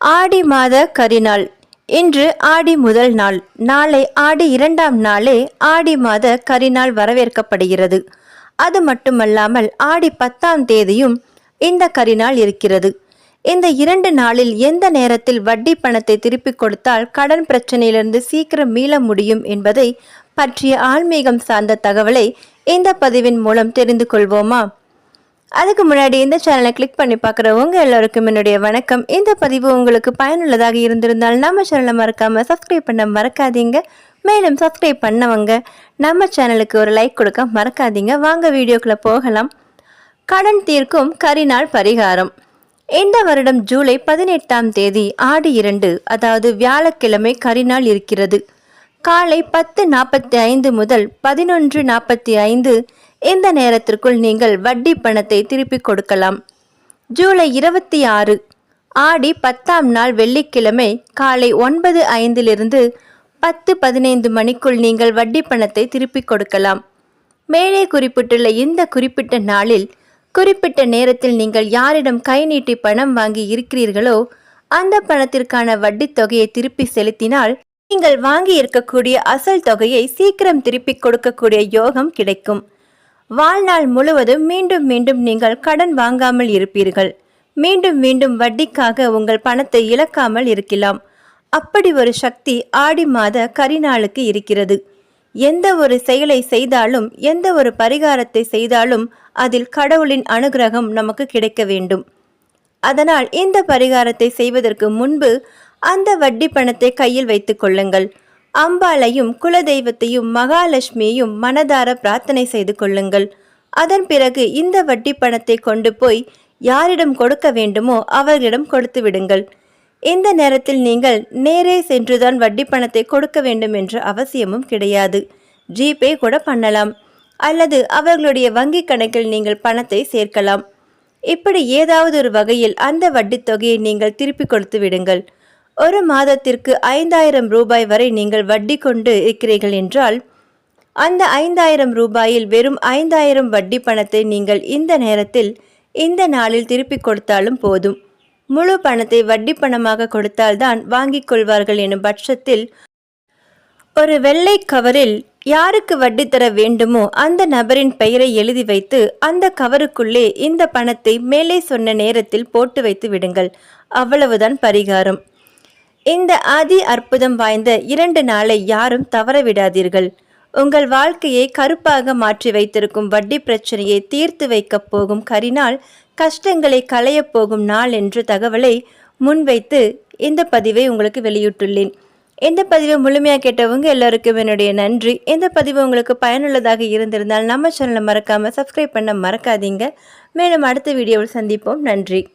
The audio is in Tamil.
ஆடி மாத கரிநாள். இன்று ஆடி முதல் நாள். நாளை ஆடி இரண்டாம் நாளே ஆடி மாத கரிநாள் வரவேற்கப்படுகிறது. அது மட்டுமல்லாமல் ஆடி பத்தாம் தேதியும் இந்த கரிநாள் இருக்கிறது. இந்த இரண்டு நாளில் எந்த நேரத்தில் வட்டி பணத்தை திருப்பிக் கொடுத்தால் கடன் பிரச்சனையிலிருந்து சீக்கிரம் மீள முடியும் என்பதை பற்றிய ஆன்மீகம் சார்ந்த தகவலை இந்த பதிவின் மூலம் தெரிந்து கொள்வோமா? அதுக்கு முன்னாடி இந்த சேனலை கிளிக் பண்ணி பார்க்குறவங்க எல்லோருக்கும் என்னுடைய வணக்கம். இந்த பதிவு உங்களுக்கு பயனுள்ளதாக இருந்திருந்தால் நம்ம சேனலை மறக்காமல் சப்ஸ்கிரைப் பண்ண மறக்காதீங்க. மேலும் சப்ஸ்கிரைப் பண்ணவங்க நம்ம சேனலுக்கு ஒரு லைக் கொடுக்க மறக்காதீங்க. வாங்க வீடியோக்குள்ளே போகலாம். கடன் தீர்க்கும் கரிநாள் பரிகாரம். இந்த வருடம் ஜூலை பதினெட்டாம் தேதி ஆடி இரண்டு அதாவது வியாழக்கிழமை கரிநாள் இருக்கிறது. காலை பத்து நாற்பத்தி ஐந்து முதல் பதினொன்று நாற்பத்தி ஐந்து. இந்த நேரத்திற்குள் நீங்கள் வட்டி பணத்தை திருப்பிக் கொடுக்கலாம். ஜூலை இருபத்தி ஆறு ஆடி பத்தாம் நாள் வெள்ளிக்கிழமை காலை ஒன்பது ஐந்திலிருந்து பத்து பதினைந்து மணிக்குள் நீங்கள் வட்டி பணத்தை திருப்பிக் கொடுக்கலாம். மேலே குறிப்பிட்டுள்ள இந்த குறிப்பிட்ட நாளில் குறிப்பிட்ட நேரத்தில் நீங்கள் யாரிடம் கை நீட்டி பணம் வாங்கி இருக்கிறீர்களோ அந்த பணத்திற்கான வட்டித் தொகையை திருப்பி செலுத்தினால் நீங்கள் வாங்கி இருக்கக்கூடிய அசல் தொகையை சீக்கிரம் திருப்பிக் கொடுக்கக்கூடிய யோகம் கிடைக்கும். வாழ்நாள் முழுவதும் மீண்டும் மீண்டும் நீங்கள் கடன் வாங்காமல் இருப்பீர்கள். மீண்டும் மீண்டும் வட்டிக்காக உங்கள் பணத்தை இழக்காமல் இருக்கலாம். அப்படி ஒரு சக்தி ஆடி மாத கரிநாளுக்கு இருக்கிறது. எந்த ஒரு செயலை செய்தாலும் எந்த ஒரு பரிகாரத்தை செய்தாலும் அதில் கடவுளின் அனுகிரகம் நமக்கு கிடைக்க வேண்டும். அதனால் இந்த பரிகாரத்தை செய்வதற்கு முன்பு அந்த வட்டி பணத்தை கையில் வைத்துக் கொள்ளுங்கள். அம்பாளையும் குலதெய்வத்தையும் மகாலட்சுமியையும் மனதார பிரார்த்தனை செய்து கொள்ளுங்கள். அதன் பிறகு இந்த வட்டி பணத்தை கொண்டு போய் யாரிடம் கொடுக்க வேண்டுமோ அவர்களிடம் கொடுத்து விடுங்கள். இந்த நேரத்தில் நீங்கள் நேரே சென்றுதான் வட்டி பணத்தை கொடுக்க வேண்டும் என்ற அவசியமும் கிடையாது. ஜிபே கூட பண்ணலாம். அல்லது அவர்களுடைய வங்கி கணக்கில் நீங்கள் பணத்தை சேர்க்கலாம். இப்படி ஏதாவது ஒரு வகையில் அந்த வட்டித் தொகையை நீங்கள் திருப்பி கொடுத்து விடுங்கள். ஒரு மாதத்திற்கு ஐந்தாயிரம் ரூபாய் வரை நீங்கள் வட்டி கொண்டு இருக்கிறீர்கள் என்றால் அந்த ஐந்தாயிரம் ரூபாயில் வெறும் ஐந்தாயிரம் வட்டி பணத்தை நீங்கள் இந்த நேரத்தில் இந்த நாளில் திருப்பிக் கொடுத்தாலும் போதும். முழு பணத்தை வட்டி பணமாக கொடுத்தால்தான் வாங்கிக் கொள்வார்கள் எனும் பட்சத்தில் ஒரு வெள்ளை கவரில் யாருக்கு வட்டி தர வேண்டுமோ அந்த நபரின் பெயரை எழுதி வைத்து அந்த கவருக்குள்ளே இந்த பணத்தை மேலே சொன்ன நேரத்தில் போட்டு வைத்து விடுங்கள். அவ்வளவுதான் பரிகாரம். இந்த அதி அற்புதம் வாய்ந்த இரண்டு நாளை யாரும் தவற விடாதீர்கள் உங்கள் வாழ்க்கையை கருப்பாக மாற்றி வைத்திருக்கும் வட்டி பிரச்சனையை தீர்த்து வைக்கப் போகும் கரினால் கஷ்டங்களை களையப் போகும் நாள் என்ற தகவலை முன்வைத்து இந்த பதிவை உங்களுக்கு வெளியிட்டுள்ளேன். இந்த பதிவை முழுமையாக கேட்டவங்க எல்லோருக்கும் என்னுடைய நன்றி. இந்த பதிவு உங்களுக்கு பயனுள்ளதாக இருந்திருந்தால் நம்ம சேனலை மறக்காமல் சப்ஸ்கிரைப் பண்ண மறக்காதீங்க. மேலும் அடுத்த வீடியோவில் சந்திப்போம். நன்றி.